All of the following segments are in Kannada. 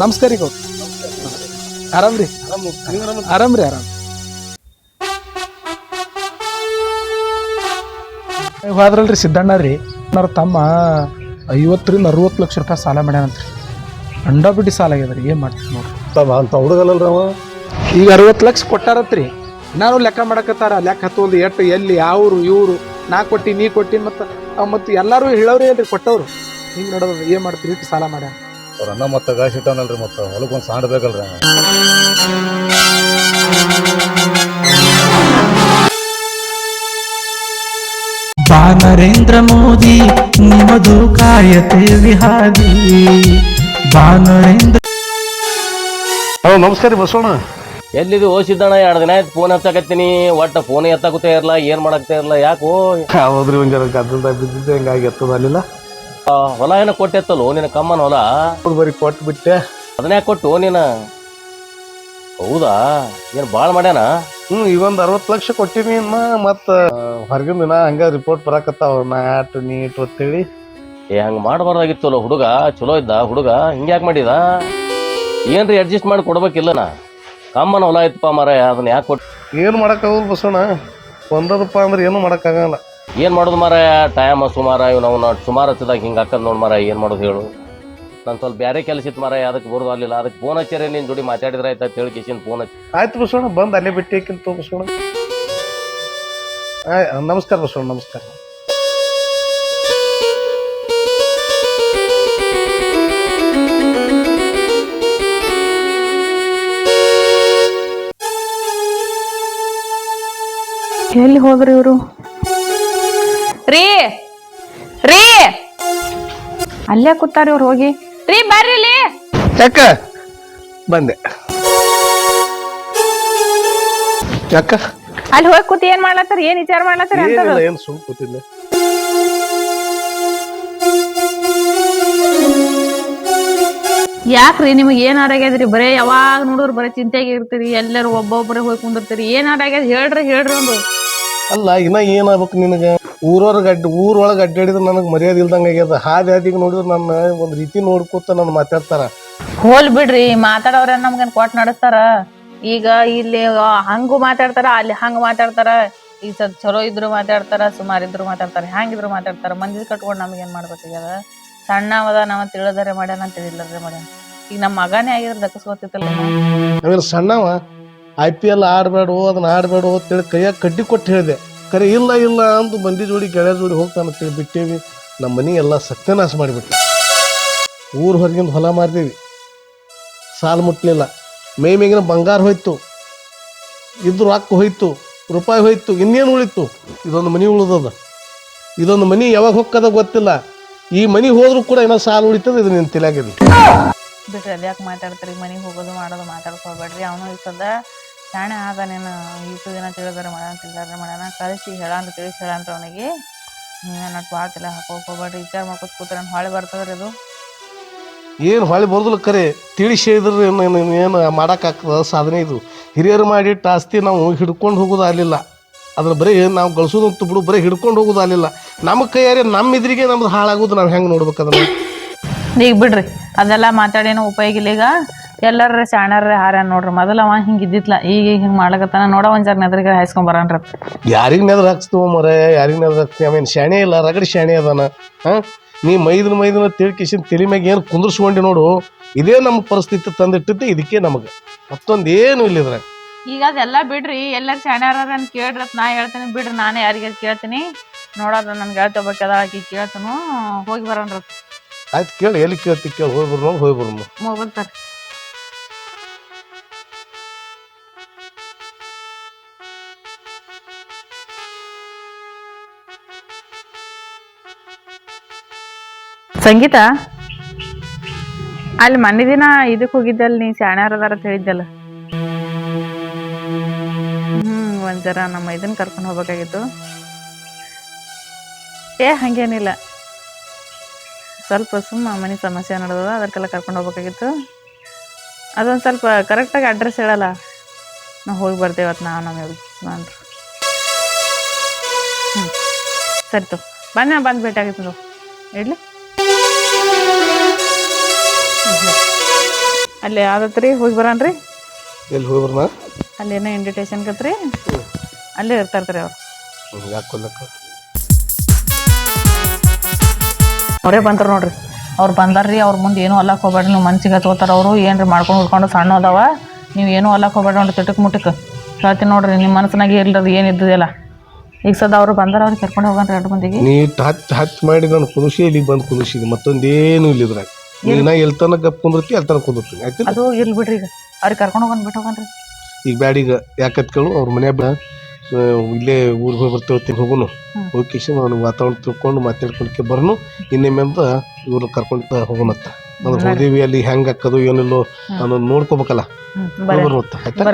ನಮಸ್ಕಾರ ರೀ ಗೌಡ್ರ ಆರಾಮ್ರಿ ಆರಾಮ್ರಿ ಆರಾಮ್ ಹೋದ್ರಲ್ರಿ ಸಿದ್ದಣ್ಣ ರೀ ಅವ್ರ ತಮ್ಮ ಐವತ್ತರಿಂದ ಅರವತ್ತು ಲಕ್ಷ ರೂಪಾಯಿ ಸಾಲ ಮಾಡ್ಯಾನಂತ್ರಿ ಅಂಡ ಬಿಟ್ಟಿ ಸಾಲ ಆಗ್ಯದ ರೀ ಏನು ಮಾಡ್ತೀವಿ ನೋಡ್ರಿ. ಅಂತ ಹುಡುಗನಲ್ರಿ ಅವ. ಈಗ ಅರವತ್ತು ಲಕ್ಷ ಕೊಟ್ಟಾರತ್ರಿ. ನಾನು ಲೆಕ್ಕ ಮಾಡಕತ್ತಾರ ಲೆಕ್ಕ ಹತ್ತೊಂದು ಎಟ್ಟು ಎಲ್ಲಿ ಯಾವ್ರು ಇವರು ನಾ ಕೊಟ್ಟಿ ನೀ ಕೊಟ್ಟಿ ಮತ್ತು ಮತ್ತು ಎಲ್ಲರೂ ಹೇಳೋರಿ ಅಲ್ರಿ ಕೊಟ್ಟವ್ರು. ಹಿಂಗೆ ನೋಡೋದು ಏನು ಮಾಡ್ತೀರಿ ಇಟ್ಟು ಸಾಲ ಮಾಡ್ಯಾನ ಅವ್ರ ಅನ್ನ ಮತ್ತೆ ಗಾಸ್ ಇಟ್ಟಾನಲ್ರಿ ಮತ್ತೆ ಹೊಲಕ್ಕೊಂದು ಸಾಂಡ್ ಬೇಕಲ್ರಿ ಬಾ ನರೇಂದ್ರ ಮೋದಿ ನಿಮ್ಮದು ಕಾಯತೆ ವಿಹಾದಿ ಬಾ ನರೇಂದ್ರ ಹಲೋ ನಮಸ್ಕಾರ ರೀ ಬಸವಣ್ಣ. ಎಲ್ಲಿದು ಓಸಿದ್ದಣ್ಣ? ಎರಡು ದಿನ ಆಯ್ತು ಫೋನ್ ಹಚ್ಚಕತ್ತೀನಿ ಒಟ್ಟ ಫೋನ್ ಎತ್ತಾಕುತ್ತೇ ಇರಲ್ಲ ಏನ್ ಮಾಡಾಕ್ತಾ ಇರಲ್ಲ ಯಾಕೋ? ಹೌದ್ರಿ ಒಂದ್ ಜನ ಗದ್ದಲ್ದಾಗ ಬಿದ್ದಿದ್ದೆ ಹಂಗಾಗಿ ಎತ್ತದ ಅಲ್ಲಿಲ್ಲ ಆ, ಹೊಲ ಏನೋ ಕೊಟ್ಟೆತ್ತಲ್ಲೋ ನಿನ್ನ ಕಮ್ಮನ ಹೊಲ? ಬರಿ ಬರೀ ಕೊಟ್ಟು ಬಿಟ್ಟೆ ಅದನ್ನ ಯಾಕೆ ಕೊಟ್ಟು ನೀನ? ಹೌದಾ? ಏನ್ ಬಾಳ್ ಮಾಡ್ಯಾನ? ಹ್ಞೂ ಇವೊಂದು ಅರವತ್ತು ಲಕ್ಷ ಕೊಟ್ಟಿನಿ ಮತ್ತ ಹೊರಗಿನ ದಿನ ಹಂಗ ರಿಪೋರ್ಟ್ ಬರಾಕತ್ತಾವ ಮ್ಯಾಟ್ ನೀಟ್ ಅಂತೇಳಿ ಏ ಹಂಗ ಮಾಡಬಾರ್ದಾಗಿತ್ತಲ್ಲ ಹುಡುಗ? ಚಲೋ ಇದ್ದ ಹುಡುಗ? ಹಿಂಗ್ಯಾಕ್ ಮಾಡಿದ? ಏನ್ರಿ ಅಡ್ಜಸ್ಟ್ ಮಾಡಿ ಕೊಡ್ಬೇಕಿಲ್ಲನ? ಕಮ್ಮನ ಹೊಲ ಇತ್ತಪ್ಪ ಮಾರಾಯ ಅದನ್ನ ಯಾಕೆ ಕೊಟ್ಟು ಏನು ಮಾಡೋಕ್ಕಾಗಲ್ಲ ಬಸವಣ್ಣ? ಒಂದದಪ್ಪ ಅಂದ್ರೆ ಏನು ಮಾಡೋಕ್ಕಾಗಲ್ಲ ಏನ್ ಮಾಡೋದು ಮಾರ ಟೈಮ್ ಸುಮಾರ ಇವ್ ನಾವು ಸುಮಾರು ಹಚ್ಚಿದಾಗ ಹಿಂಗೆ ಹಾಕದ್ ನೋಡಿ ಮಾರ ಏನು ಮಾಡೋದು ಹೇಳು. ನಾನು ಸ್ವಲ್ಪ ಬೇರೆ ಕೆಲಸ ಇತ್ತು ಮಾರ ಅದಕ್ಕೆ ಬರೋದು ಅಲ್ಲಿಲ್ಲ ಅದಕ್ಕೆ ಫೋನ್ ಹಚ್ಚಾರೆ ನಿನ್ ಜೋಡಿ ಮಾತಾಡಿದ್ರೆ ಆಯ್ತಾ ಹೇಳಿ ಕಿಶನ್ ಫೋನ್ ಹಚ್ಚಿ. ಆಯ್ತು ಬಸವಣ್ಣ ಬಂದು ಅಲ್ಲೇ ಬಿಟ್ಟು ತೋಬಸೋಣ ಬಸವಣ್ಣ. ನಮಸ್ಕಾರ ಬಸವಣ್ಣ ನಮಸ್ಕಾರ. ಎಲ್ಲಿ ಹೋದ್ರಿ ಇವರು? ರೀ ರೀ. ಅಲ್ಲೇ ಕೂತಾರ ಇವ್ರು ಹೋಗಿ. ರೀ ಬರ್ರಿ ಇಲ್ಲಿ. ಯಾಕ? ಬಂದೆ. ಯಾಕ? ಅಲ್ಲಿ ಹೋಗಿ ಕೂತಿ ಏನ್ ಮಾಡ್ಲತ್ತಾರ? ಏನ್ ವಿಚಾರ ಮಾಡ್ಲತ್ತಾರ ಏನು ಸುಮ್ ಕೂತಿದ್ದೆ. ಯಾಕ್ರಿ ನಿಮಗೆ ಏನ್ ಆಗ್ಯದ್ರಿ? ಬರೇ ಯಾವಾಗ ನೋಡೋರು ಬರೇ ಚಿಂತೆಗೆ ಇರ್ತೀರಿ. ಎಲ್ಲರೂ ಒಬ್ಬೊಬ್ಬರೇ ಹೋಗಿ ಕುಂದಿರ್ತೀರಿ. ಏನ್ ಆಗ್ಯದ ಹೇಳ್ರಿ ಹೇಳ್ರಿ ಒಂದು. ಅಲ್ಲ ಇನ್ನ ಏನಾಗ್ಬೇಕು ನಿನಗೆ? ಊರವ್ರ ಗಡ್ಡ ಊರೊಳಗೆ ಅಡ್ಡಾಡಿದ್ರೆ ನನಗೆ ಮರ್ಯಾದೆ ಇಲ್ದಂಗೆ ಆಗ್ಯದ. ಹಾದಿ ಹಾದಿಗೆ ನೋಡಿದ್ರೆ ನನ್ನ ಒಂದು ರೀತಿ ನೋಡ್ಕೊತ ನನ್ನ ಮಾತಾಡ್ತಾರ. ಹೋಲ್ ಬಿಡ್ರಿ ಮಾತಾಡೋರ ನಮ್ಗೇನ್ ಕೊಟ್ ನಡೆಸ್ತಾರ? ಈಗ ಇಲ್ಲಿ ಆ, ಹಂಗು ಮಾತಾಡ್ತಾರ ಅಲ್ಲಿ ಹಂಗ ಮಾತಾಡ್ತಾರ. ಈ ಸ್ವಲ್ಪ ಚಲೋ ಇದ್ರು ಮಾತಾಡ್ತಾರ ಸುಮಾರು ಇದ್ರು ಮಾತಾಡ್ತಾರ ಹ್ಯಾಂಗಿದ್ರು ಮಾತಾಡ್ತಾರ ಮಂದಿ ಕಟ್ಕೊಂಡು ನಮ್ಗೆ ಏನ್ ಮಾಡ್ಬೇಕಾಗ್ಯದ ಸಣ್ಣವದ ನಾವ ತಿಳಿದರೆ ಮಾಡ್ಯಾನ ತಿಳಿಲ್ಲದ್ರೆ ಮಾಡ್ಯಾನ. ಈಗ ನಮ್ಮ ಮಗನೇ ಆಗಿದ್ರೆ ದಕ್ಕಸ್ಕೋತಿತ್ತಲ್ಲ ಆಮೇಲೆ ಸಣ್ಣವ ಐ ಪಿ ಎಲ್ ಆಡಬೇಡು ಅದನ್ನ ಆಡಬೇಡ ತಿಳಿ ಕೈಯಾಗ ಕಡ್ಡಿ ಕೊಟ್ಟು ಹೇಳಿದೆ. ಕರೆ, ಇಲ್ಲ ಇಲ್ಲ ಅಂತ ಮಂದಿ ಜೋಡಿ, ಗೆಳೆಯ ಜೋಡಿ ಹೋಗ್ತಾನೆ ಅಂತೇಳಿ ಬಿಟ್ಟೇವಿ ನಮ್ಮ ಮನೆ ಎಲ್ಲ ಸತ್ಯನಾಶ ಮಾಡಿಬಿಟ್ಟು ಊರು ಹೊರಗಿಂದ ಹೊಲ ಮಾರಿದೀವಿ. ಸಾಲ ಮುಟ್ಲಿಲ್ಲ. ಮೇ ಮೇಗಿನ ಬಂಗಾರ ಹೋಯ್ತು. ಇದ್ರ ರೊಕ್ಕ ಹೋಯ್ತು, ರೂಪಾಯಿ ಹೋಯ್ತು, ಇನ್ನೇನು ಉಳಿತು? ಇದೊಂದು ಮನೆ ಉಳಿದದ. ಇದೊಂದು ಮನೆ ಯಾವಾಗ ಹೊಕ್ಕದ ಗೊತ್ತಿಲ್ಲ. ಈ ಮನೆ ಹೋದ್ರೂ ಕೂಡ ಏನೋ ಸಾಲ ಉಳಿತದ ಇದು ನಿನ್ನ ತಲೆಯಾಗಿದೆ ಬಿಟ್ರಿ ಅದ್ಯಾಕೆ ಮಾತಾಡ್ತಾರಿ? ಮನೆಗೆ ಹೋಗೋದು ಮಾಡೋದು ಮಾತಾಡ್ಕೋಬೇಡ್ರಿ. ಅವನು ಸದ ಶಾಣೆ ನೀನು ಈಸು ದಿನ ತಿಳಿದಾರೆ ಮಾಡ್ಯಾನ ತಿಳಿದಾರೆ ಮಾಡ್ಯಾನ ಕಳಿಸಿ ಹೇಳಂತ ತಿಳಿಸಿ ಹೇಳಂತ ಅವನಿಗೆ. ನೀವೇ ನಟ್ ಭಾಳ ತಲೆ ಹಾಕೋಕ್ ಹೋಗ್ಬೇಡ್ರಿ ವಿಚಾರ ಮಾಡ್ಕೊತ ಕೂತ್ರೆ ಹೊಳೆ ಬರ್ತದ್ರಿ ಅದು. ಏನು ಹೊಳೆ ಬರೋದಿಲ್ಲ ಕರೆ ತಿಳಿಸಿ ಇದ್ರೆ ಏನು ಮಾಡೋಕ್ಕಾಗ್ತದ ಸಾಧನೆ ಇದು. ಹಿರಿಯರು ಮಾಡಿಟ್ಟ ಆಸ್ತಿ ನಾವು ಹಿಡ್ಕೊಂಡು ಹೋಗೋದು ಆಗಲಿಲ್ಲ ಅದ್ರ ಬರೀ ನಾವು ಗಳಿಸೋದಂತ ಬಿಡು ಬರೀ ಹಿಡ್ಕೊಂಡು ಹೋಗೋದು ಆಗಲಿಲ್ಲ ನಮ್ಮ ಕೈಯಾರೆ ನಮ್ಮ ಇದ್ರಿಗೆ ನಮ್ದು ಹಾಳಾಗೋದು ನಾವು ಹೆಂಗೆ ನೋಡ್ಬೇಕು ಅದನ್ನ? ಈಗ ಬಿಡ್ರಿ ಅದೆಲ್ಲ ಮಾತಾಡೇನೋ ಉಪಯೋಗ ಇಲ್ಲ ಈಗ. ಎಲ್ಲರ ಶಾಣ್ಯಾರ ಹಾರ ನೋಡ್ರಿ. ಮೊದಲ ಅವ ಹಿಂಗ ಇದ್ದಿತ್ಲ. ಈಗ ಹಿಂಗ ಮಾಡ್ಲಕತ್ತಾನ. ನೋಡ ಒಂದ್ ಜರ ನೆದ್ರಿಗೆ ಹಾಯ್ಸ್ಕೊಂಡ್ ಬರಾನ್ರಿ. ಯಾರಿಗೆ ನೆದ್ರ ಹಾಕ್ಸ್ತೀವ ಮರ? ಯಾರಿಗೆ ನೆದ್ರ ಹಾಕ್ತೀವಿ ಆಮೇಲೆ ಶಾಣೆ ಇಲ್ಲ? ರಗಡಿ ಶಾಣೆ ಅದಾನ. ಹಾ? ನೀ ಮೈದನ ಮೈದನ ತಿಳ್ಕಿಸಿನ ತಲೆ ಮ್ಯಾಗ ಏನು ಕುಂದ್ರಿಸ್ಕೊಂಡು ನೋಡು. ಇದೇ ನಮ್ಮ ಪರಿಸ್ಥಿತಿ ತಂದಿಟ್ಟಿದ್ದೆ ಇದಕ್ಕೆ ನಮಗೆ. ಮತ್ತೊಂದು ಏನು ಇಲ್ಲ ಇದ್ರಾಗ. ಈಗ ಅದೆಲ್ಲ ಬಿಡ್ರಿ. ಎಲ್ಲರ ಶಾಣ್ಯಾರ ಅಂತ ಕೇಳ್ರಿ ನಾ ಹೇಳ್ತೀನಿ. ಬಿಡ್ರಿ ನಾನೇ ಯಾರಿಗೆ ಕೇಳ್ತೀನಿ. ನೋಡೋದು ನನ್ಗೆ ಹೇಳ್ತಾ ಬೇಕದ ಆಕಿ ಕೇಳ್ತಾನು. ಹೋಗಿ ಬರೋಣ್ರಿ ಆಯ್ತು ಕೇಳಿ. ಎಲ್ಲಿ ಕೇಳ್ತಿ ಕೇಳಿ. ಹೋಗಿ ಬರ್ನು ಹೋಗಿ ಬರ್ನು ಮೊಬೈಲ್ ತರ ಸಂಗೀತ? ಅಲ್ಲಿ ಮೊನ್ನೆ ದಿನ ಇದಕ್ ಹೋಗಿದ್ದಲ್ಲ ನೀ ಶಾಣ್ಯಾರದಾರ ಅಂತ ಹೇಳಿದ್ದಲ್ಲ. ಹ್ಮ್ ಒಂದ್ ನಮ್ಮ ಇದನ್ನ ಕರ್ಕೊಂಡು ಹೋಗ್ಬೇಕಾಗಿತ್ತು. ಏ, ಹಂಗೇನಿಲ್ಲ. ಸ್ವಲ್ಪ ಸುಮ್ಮ ಮನೆ ಸಮಸ್ಯೆ ನಡೆದದ, ಅದಕ್ಕೆಲ್ಲ ಕರ್ಕೊಂಡು ಹೋಗ್ಬೇಕಾಗಿತ್ತು. ಅದೊಂದು ಸ್ವಲ್ಪ ಕರೆಕ್ಟಾಗಿ ಅಡ್ರೆಸ್ ಹೇಳಲ್ಲ. ನಾವು ಹೋಗಿ ಬರ್ತೇವೆ ಅವತ್ತು ನಾವು ನಮ್ಮ ಹ್ಞೂ ಸರಿ ತೊ ಬಂದು ಭೇಟಿ ಆಗಿತ್ತು ಇಡ್ಲಿ? ಅಲ್ಲಿ ಯಾವ್ದತ್ರಿ ಹೋಗಿ ಬರನ್ರಿ. ಎಲ್ಲಿ ಹೋಗ್ಬರ್ನ ಅಲ್ಲೇನೋ ಇನ್ವಿಟೇಷನ್ ಕತ್ರಿ. ಅಲ್ಲೇ ಇರ್ತಾರ್ತಾರೆ ಅವ್ರು. ಯಾಕೆ ಕೊಲ್ಲಕ್ಕ ಅವರೇ ಬಂದ್ರು ನೋಡ್ರಿ. ಅವ್ರು ಬಂದಾರ್ರಿ ಅವ್ರ ಮುಂದೆ ಏನೂ ಅಲ್ಲಕ್ಕೆ ಹೋಗ್ಬೇಡ್ರಿ. ನೀವು ಮನ್ಸಿಗೆ ಹತ್ಕೋತಾರ ಅವರು ಏನ್ರಿ ಮಾಡ್ಕೊಂಡು ಹುಡ್ಕೊಂಡು ಸಣ್ಣ ಅದಾವ. ನೀವು ಏನೂ ಅಲ್ಲಕ್ಕೆ ಹೋಗ್ಬೇಡ್ರಿ ನೋಡ್ರಿ ತಿಟಕ್ ಮುಟಕ್. ಹೇಳ್ತೀನಿ ನೋಡ್ರಿ ನಿಮ್ಮ ಮನಸ್ಸಿನಾಗೆ ಇಲ್ರಿ ಏನು ಇದ್ದಿಲ್ಲ ಈಗ ಸದ ಅವ್ರು ಬಂದಾರ ಅವ್ರು ಕರ್ಕೊಂಡು ಹೋಗೋಣ ಎರಡು ಮಂದಿಗೆ. ನೀ ಹತ್ತು ಹತ್ತು ಮಾಡಿ ನಾನು ಕುದಿಸಿ ಇಲ್ಲಿಗೆ ಬಂದು ಕುದಿಸಿದೆ ಮತ್ತೊಂದೇನು ಇಲ್ಲ ಇದ್ರಾಗ ನೀನ ಎಲ್ಲಿ ತನಕ ಕುಂದಿರ್ತಿ ಅಲ್ಲಿ ತನಕ ಕುಂದಿರ್ತೀನಿ ಅದು ಇರ್ಲಿ ಬಿಡ್ರಿ ಈಗ. ಅವ್ರಿಗೆ ಕರ್ಕೊಂಡು ಹೋಗಿ ಬಿಟ್ಟು ಹೋಗನ್ರಿ ಈಗ ಬ್ಯಾಡೀಗ ಯಾಕತ್ ಕೇಳು ಅವ್ರ ಮನೆ ಬ ಇಲ್ಲೇ ಊರಿಗೆ ಹೋಗಿ ಬರ್ತೇವೆ ಹೋಗುನು. ಹೋಗಿ ಅವ್ನು ವಾತಾವರಣ ತಿಳ್ಕೊಂಡು ಮಾತಾಡ್ಕೊಂಡ್ಕೆ ಬರ್ನು. ಇನ್ನೊಮ್ಮೆಂತ ಇವ್ರು ಕರ್ಕೊಂಡು ಹೋಗೋಣತ್ತ ಅಂದ್ರೆ ಹೋದೇವಿ ಅಲ್ಲಿ ಹೆಂಗ್ ಹಾಕೋದು ಏನಿಲ್ಲೋ ಅನ್ನೋದು ನೋಡ್ಕೋಬೇಕಲ್ಲ. ಬರುತ್ತ ಆಯ್ತಾ?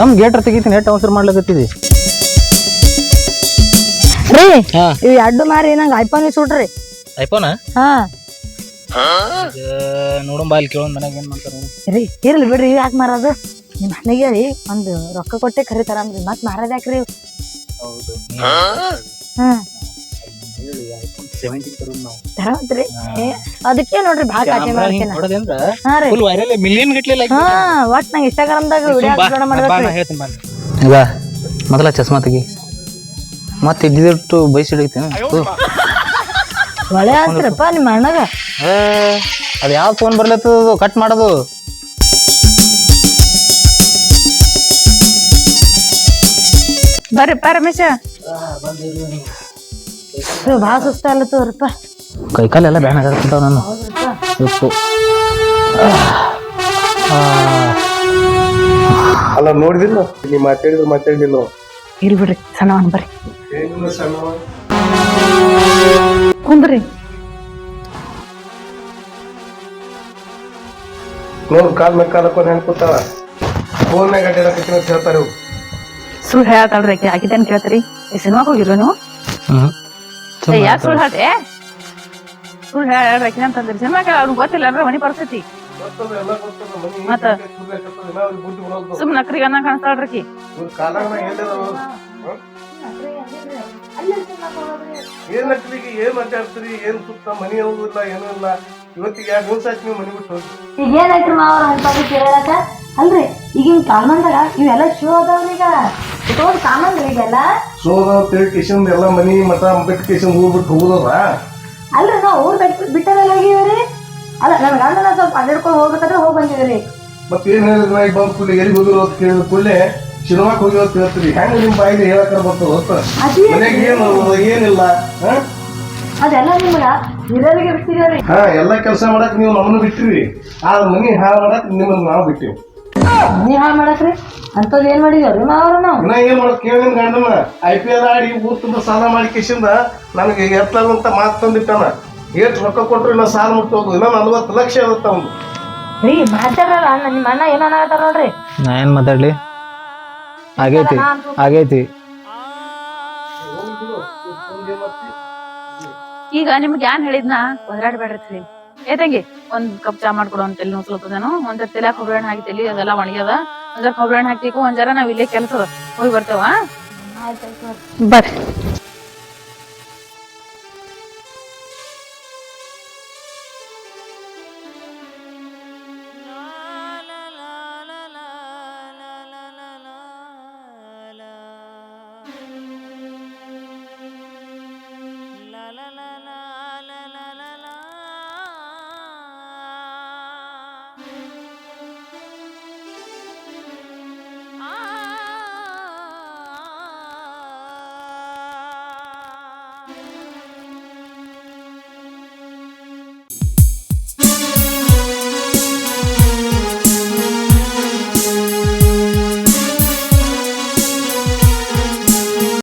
ನಮ್ ಗೇಟ್ರ್ ತೆಗಿತೀನಿ ನೆಟ್ ಅವಸರ ಮಾಡ್ಲಕತ್ತಿದಿ? ರೀ ಹಾ. ಇವ್ ಎರಡು ಮಾರಿ ನಂಗೆ ಐಫೋನ್ ಸುಡ್ರಿ ಐಫೋನ ಹಾ. ನೋಡಂಬ ಅಲ್ಲಿ ಕೇಳೋನ್ ಮನೆಗೆ ಏನ್ ಮಾಡ್ತಾರ. ರೀ ಇರ್ಲಿ ಬಿಡ್ರಿ ಯಾಕೆ ಮಾರೋದು? ನಿಮ್ಮ ಮನೆಗೆ ರೀ ಒಂದು ರೊಕ್ಕ ಕೊಟ್ಟೆ ಕರೀತಾರ ಮತ್ ಮತ್ತೆ ಯಾಕ್ರಿ ಹೌದು. ಹೌದು ತರೋದ್ ನಾವು. ಏ, ಅದಕ್ಕೆ ನೋಡ್ರಿ ಭಾಳ ಕಾಟಿ ಮಾಡ್ತೀನಿ ಹೊಡೆದಂದ್ರ ಹಾ ರೀ. ಫುಲ್ ವೈರಲ್ ಮಿಲಿಯನ್ ಗಟ್ಲೆ ಲೈಕ್ ಹಾ ಒಟ್ ಇನ್ಸ್ಟಾಗ್ರಾಮ್ದಾಗ ವಿಡಿಯೋ ಅಪ್ಲೋಡ್ ಮಾಡ್ಬೇಕ್ರಿ. ಹೇಳ್ತೀನಿ ಬಾ. ಈಗ ಮೊದಲ ಚಸ್ಮಾ ತೆಗಿ. ಮತ್ತೆ ಇದ್ದಿದ್ದು ಬೈಸಿ ಹಿಡಿತೇನೆ ಒಳ್ಳೆ ಆಸ್ತ್ರಪ್ಪ ನಿಮ್ಮ ಅಣ್ಣಗ. ಅದು ಯಾವ ಫೋನ್ ಬರ್ಲತ್ತದ ಕಟ್ ಮಾಡೋದು. ಬರ್ರಿ ರಮೇಶ ಇವ್ ಭಾಳ ಸುಸ್ತ ಕಾಲೆಲ್ಲ ಬ್ಯಾನ್ ಆಗತ್ತಂತಾವ ನಾನು ಉಪ್ಪು. ಅಲ್ಲ ನೋಡಿದಿಲ್ಲ? ನೀ ಮಾತಾಡಿದ್ರು ಮಾತಾಡಿಲ್ಲ ಇರ್ಲಿ ಬಿಡ್ರಿ ಸಣ್ಣವನ್ ಬರ್ರಿ. ಏನು ಸಣ್ಣವ ಕುಂದ್ರಿ. ನೋಡು ಕಾಲ್ ಮೇಲೆ ಕಾಲ ಹಾಕೊಂಡು ಹೆಂಗ್ ಕೂತಾಳ. ಫೋನ್ನಾಗ ಅಡ್ಡಾಡಕತ್ತೀನಿ ಅಂತ ಹೇಳ್ತಾರೆ ಸುಳ್ಳು ಹೇಳತ್ತಾಳ್ರಿ ಆಕಿ. ಆಗಿದ್ದೇನು ಕೇಳ್ತೀರಿ? ಈ ಸಿನಿಮಾಕ್ ಹೋಗಿರೋ ನೀವು? ಹ್ಮ್. ಯಾಕೆ ಸುಳ್ಳು ಹೇಳ್ತೆ ಸುಳ್ಳು ಹೇಳ್ರಿ ಅಂತಂದ್ರಿ ಸಿನಿಮಾ ಕೇಳ ಅವ್ರಿಗೆ ಗೊತ್ತಿಲ್ಲ ಅಂದ್ರೆ ಮನಿ ಮನಿ ಮತ್ತ? ಸುಮ್ ನಕ್ರಿಗೆ ಅನ್ನ ಕಾಣಿಸ್ತಾಳ್ರಿ ಏನ್ ನಕ್ಲಿಗೆ ಏನ್ ಮಾತಾಡ್ತೀರಿ ಏನ್ ಸುತ್ತ ಮನಿ ಹೋಗುದಿಲ್ಲ ಏನೂ ಇಲ್ಲ. ಇವತ್ತಿಗೆ ಎರಡು ದಿವಸ ಆಯ್ತು ನೀವು ಮನಿ ಬಿಟ್ಟು ಹೋಗಿ ಈಗ ಏನಾಯ್ತು ಮಾವ ಅಂತ ಕೇಳಕ ಅಲ್ರಿ ಈಗಿನ ಕಾಲ್ಮಂದಾಗ ಇವೆಲ್ಲ ಶೋ ಅದಾವ್ರಿ ಇಟ್ಕೊಂಡ್ ಕಾಮಂದ್ರಿ ಈಗೆಲ್ಲ ಸೋದ ತಿಳಿ ಕಿಶನ್ ಎಲ್ಲ ಮನಿ ಮಠ ಬಿಟ್ಟು ಕಿಶನ್ ಹೋಗ್ಬಿಟ್ಟು ಹೋಗುದಲ್ಲ ಅಲ್ರಿ ನಾವು ಊರ್ ಬಿಟ್ಟು ಬಿಟ್ಟರೆಲ್ಲ ಹೋಗಿವ್ರಿ. ಅಲ್ಲ ನನ್ ಗಂಡನ ಸ್ವಲ್ಪ ಅಡ್ಡಾಡ್ಕೊಂಡು ಹೋಗ್ಬೇಕಾದ್ರೆ ಹೋಗಿ ಬಂದಿದ್ರಿ ಮತ್ತೆ ಏನ್ ಹೇಳಿದ್ರು ನಾ ಈಗ ಬಂದ್ ಕೂಡಲೇ ಎಲ್ಲಿ ಹೋಗಿರೋ ಅಂತ ಕೇಳಿದ ಕೂಡಲೇ ಸಿನಿಮಾಕ್ ಹೋಗಿ ಅಂತ ಹೇಳ್ತೀರಿ. ಹೆಂಗ ನಿಮ್ ಬಾಯಿಗೆ ಹೇಳಕ್ಕಾರ ಬರ್ತದ ಗೊತ್ತ? ಅದೇ ಏನು ಏನಿಲ್ಲ ಹಾ? ಅದೆಲ್ಲ ನಿಮ್ಗ ಹಿರಿಯರಿಗೆ ಬಿಟ್ಟಿದೇವ್ರಿ ಹಾ ಎಲ್ಲ ಕೆಲಸ ಮಾಡಕ್ ನೀವು ನಮ್ಮನ್ನ ಬಿಟ್ಟಿರಿ ಆ ಮನಿ ಹಾಳು ಮಾಡಕ್ ನಿಮ್ಮನ್ನ ನಾವು ಬಿಟ್ಟಿವಿ. ಮನಿ ಹಾಳು ಮಾಡಕ್ರಿ? ಅಂತದ್ ಏನ್ ಮಾಡಿದೇವ್ರಿ ಮಾವ್ರ ನಾವು ನಾ ಏನ್ ಮಾಡೋದು ಕೇಳಿ ಗಂಡನ ಐ ಪಿ ಎಲ್ ಆಡಿ ಊರ್ ತುಂಬ ಸಾಲ ಮಾಡಿ ಕಿಶಿಂದ ನನಗೆ ಎತ್ತಲ್ಲಂತ ಮಾತು ತಂದಿಟ್ಟಾನ. ಏಟ್ ರೊಕ್ಕ ಕೊಟ್ರು ಇನ್ನ ಸಾಲ ಮುಟ್ಟೋದು ಇನ್ನ ನಲ್ವತ್ತು ಲಕ್ಷ ಇರುತ್ತೆ ಅವ್ನು ರೀ ಮಾತಾಡಲ್ಲ ಅಣ್ಣ ನಿಮ್ಮ ಅಣ್ಣ ಏನ್ ಅನ್ನಕತ್ತಾರ ನೋಡ್ರಿ. ನಾ ಏನ್ ಮಾತಾಡ್ಲಿ? ಆಗೈತಿ ಆಗೈತಿ. ಈಗ ನಿಮ್ಗೆ ಯಾನ್ ಹೇಳಿದ್ನ? ಒದರಾಡ್ಬೇಡ್ರಿ. ಏ ತಂಗಿ ಒಂದ್ ಕಪ್ ಚಾ ಮಾಡ್ಕೊಡು ಅಂತ ತಲೆ ನೋಸ್ಲತ್ತದೇನು ಒಂದ್ ತಲೆ ಹಾಕಿ ತಲಿ ಅದೆಲ್ಲ ಒಣಗ್ಯದ. ಒಂದ್ ಕೊಬ್ಬರಿ ಹಾಕಿ ಒಂದ್ ಜರ ನಾವ್ ಇಲ್ಲೇ ಕೆಲ್ಸ ಹೋಗಿ ಬರ್ತೇವ ಬರ್ರಿ.